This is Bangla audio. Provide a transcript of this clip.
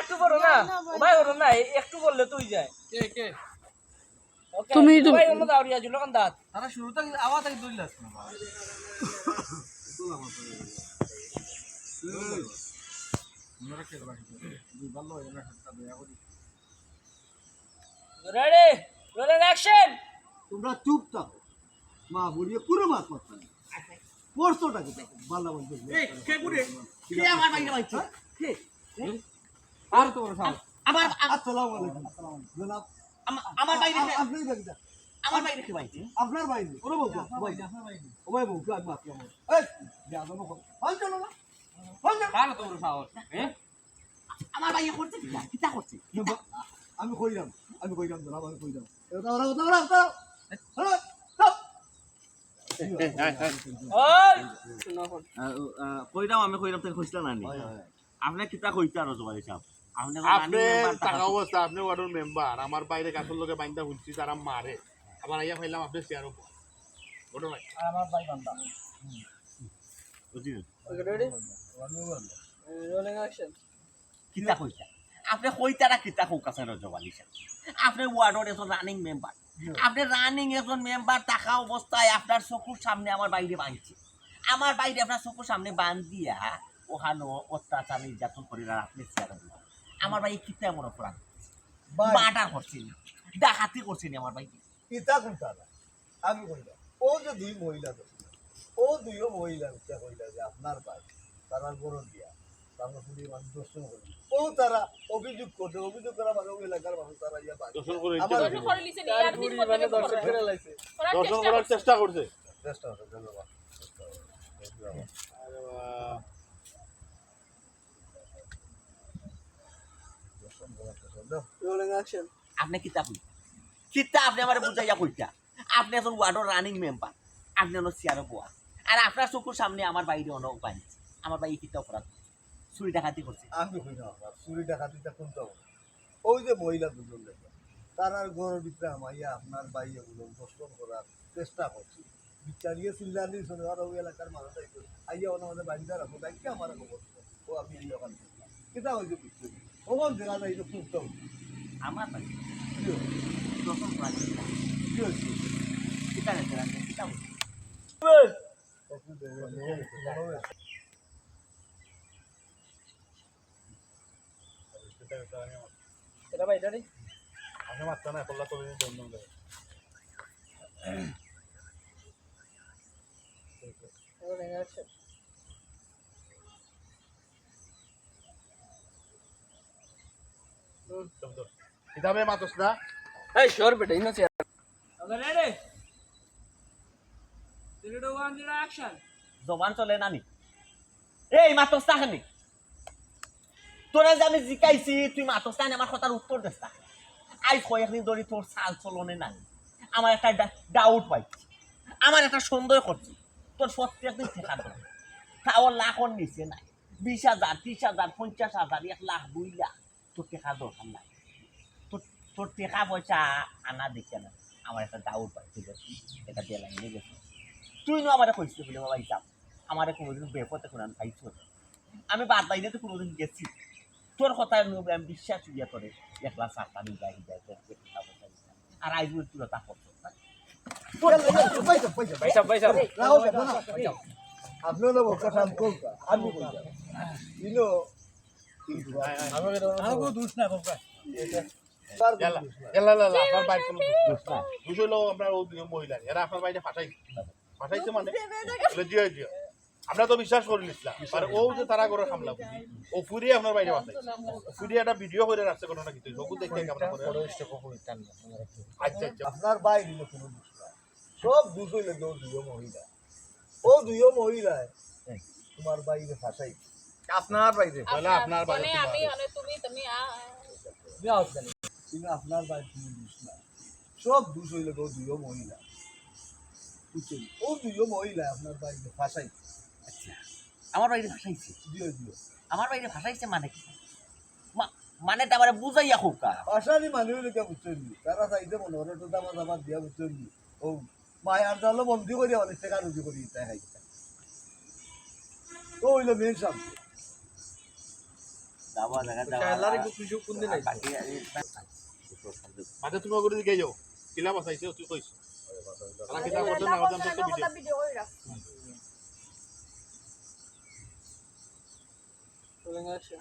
একটু বড় না ও ভাই ওর না একটু বললে তুই যায়। কে কে? ওকে তুমি তারা শুরু থেকে আওয়াজ থেকে দৌড়লে আসছে না রেডি রোলিং অ্যাকশন তোমরা চুপ থাকো। মা বলিয়ে পুরো মাছ নেই পড়ছোটা কি বাল্লা বলতে কে আমার বাইরে বাইছে? আর তোমার আমার আসসালামু আলাইকুম। জনাব। আমার বাইরে কে- আপনি বাগিদা আমার বাইরে কে বাইছে? আপনার বাইরে? ওরে বউ ভাই ও ভাই বউ আমি মাছ খাব এই যা জানো হল চলো না? হল চলো আর তোমার সাহস? হ্যাঁ আমার বাইরে করছে কি কিটা করছে? আমি কইলাম আমি কইলাম জনাব আমি কইলাম ওরা ওরা ওরা আপনি আমার বাইরে গাছের লোকে বাইন্দা হুঁচি তারা মারে আবার আইয়া ফাইলাম, আপনি কিতা আপনি ওয়ার্ডের রানিং মেম্বার আপনি রানিং একজন মেম্বার থাকা অবস্থায় আপনার চকুর সামনে আমার বাইরে বাঁধছে। আমার বাইরে আপনার চকুর সামনে বান দিয়া ওখানো অত্যাচার নির্যাতন করে আর আপনি চেয়ারে আমার ভাই কিতা এমন অপরাধ মার্ডার করছেন ডাকাতি করছেন আমার ভাই। ইতা কোনটা আমি কইলাম ও যে দুই মহিলা ও দুইও মহিলা কইলা যে আপনার ভাই তারা গরম দিয়া। দর্শন ও তারা অভিযোগ করছে অভিযোগ করা মানে ওই এলাকার মানুষ তারা ইয়া পায়। দর্শন করে আমার ইচ্ছে করে লিছে নি আর দিন পর দিন দর্শক লাইছে। দর্শন করার চেষ্টা করছে। চেষ্টা হচ্ছে ধন্যবাদ। আপনি কিতা কই কিতা আপনি আমার বুঝাইয়া কইতা? আপনি একজন ওয়ার্ডের রানিং মেম্বার আপনি হলো চেয়ারে বোয়া আর আপনার চকুর সামনে আমার বাইরে অনেক বানিয়েছে আমার বাইরে কিতা অপরাধ? করছে? চুরি ডাকাতি করছে। আমি কই না চুরি ডাকাতিটা কোনটা হবে? ওই যে মহিলা দুজন দেখো তারার ঘরের ভিতরে আমাইয়া আপনার বাইয়ে গুলো দর্শন করার চেষ্টা করছি। বিচারিয়ে চিল্লানি শুনে আর ওই এলাকার মানুষ আইয়া ওনা আমাদের বাড়িতে রাখো দেখি আমার খবর ও আমি এই থেকে কিতা হয়েছে বুঝতে ওখান দেখা যায় খুঁজতে হবে আমার বাড়ি। কি হয়েছে? দর্শন করা চিন্তা। কি হয়েছে? কিতা রেখে রাখে এটা ভাই আমি না কল্লা তো জন্য রোলিং অ্যাকশন কিতাবে মাতস না এই শোর বেটা ইনো চেয়ার ওকে রেডি 3 2 1 অ্যাকশন জবান চলে নানি। এই তোরা যে আমি জিকাইছি, তুই মাতস্তা আনি আমার কথার উত্তর দেস্তা আজ কয়েকদিন ধরে তোর চাল চলনে নাই। আমার একটা ডাউট পাইছি। আমার একটা সন্দেহ করছি। তোর সত্যি একদিন ঠেকা দেবে তাও লাখর নিচে নাই। বিশ হাজার, ত্রিশ হাজার, পঞ্চাশ হাজার, এক লাখ, দুই লাখ। তোর টেকা দরকার নাই। তোর তোর টেকা পয়সা আনা দেখে না। আমার একটা ডাউট পাইছি গেছি এটা দিয়ে লাগিয়ে গেছে। তুই নো আমার কইছিস বলে, বাবা হিসাব আমার কোনোদিন বেপতে কোনো পাইছ আমি বাদ বাইরে তো কোনোদিন গেছি। তোর কথা নবে আমি বিশ্বাস ইয়া করে একলা চারটা নিয়ে যাই যাই আর আইজ তুই তা। আপনিও না বলতে কাম করতা আমি কইতাম ইনো আমাকে দোষ না। আপনার আপনার দুজন মহিলা এরা আপনার বাইরে ফাটাইছে ফাটাইছে মানে জিও জিও আমরা তো বিশ্বাস করি নিছিলাম মানে ও যে তারা করে সামলা বুঝি ও ফুরিয়ে আপনার বাইরে ফাটাইছে ফুরিয়ে একটা ভিডিও করে রাখছে কোনো না কিছু সবু দেখে আমরা করে আচ্ছা আচ্ছা। আপনার বাইরে কোনো সব দুইও মহিলা। ও দুইও মহিলায় তোমার বাইরে ফাঁসাই আপনার বাইরে? বলে আপনার বাইরে আমি তুমি তুমি আ কিন্তু আপনার বাইরে দোষ নাই। সব দোষ হইলে তো দুইও মহিলা। ও দুইও মহিলা আপনার বাইরে ফাঁসাই আমার বাইরে ভাসাইছে। আমার বাইরে ভাসাইছে মানে কি? মানে তা মানে বুঝাইয়া হোক কা ফাঁসানি মানে হইলে কে বুঝছেন? তারা চাইছে মনে হয় তো দামা দামা দিয়া বুঝছেন? ও মায়ার জালো বন্দি করি অনেক টাকা রুজি করি তাই হাই তো। হইল মেন যাবা জায়গা খেলার একটু সুযোগ কোন দিন আইছে? মাঝে তুমি ওগুলো দিকে যাও। কিলা বাঁচাইছে তুই কইছ। তারা কিতা করতে না তো ভিডিও রাখ চলে গেছে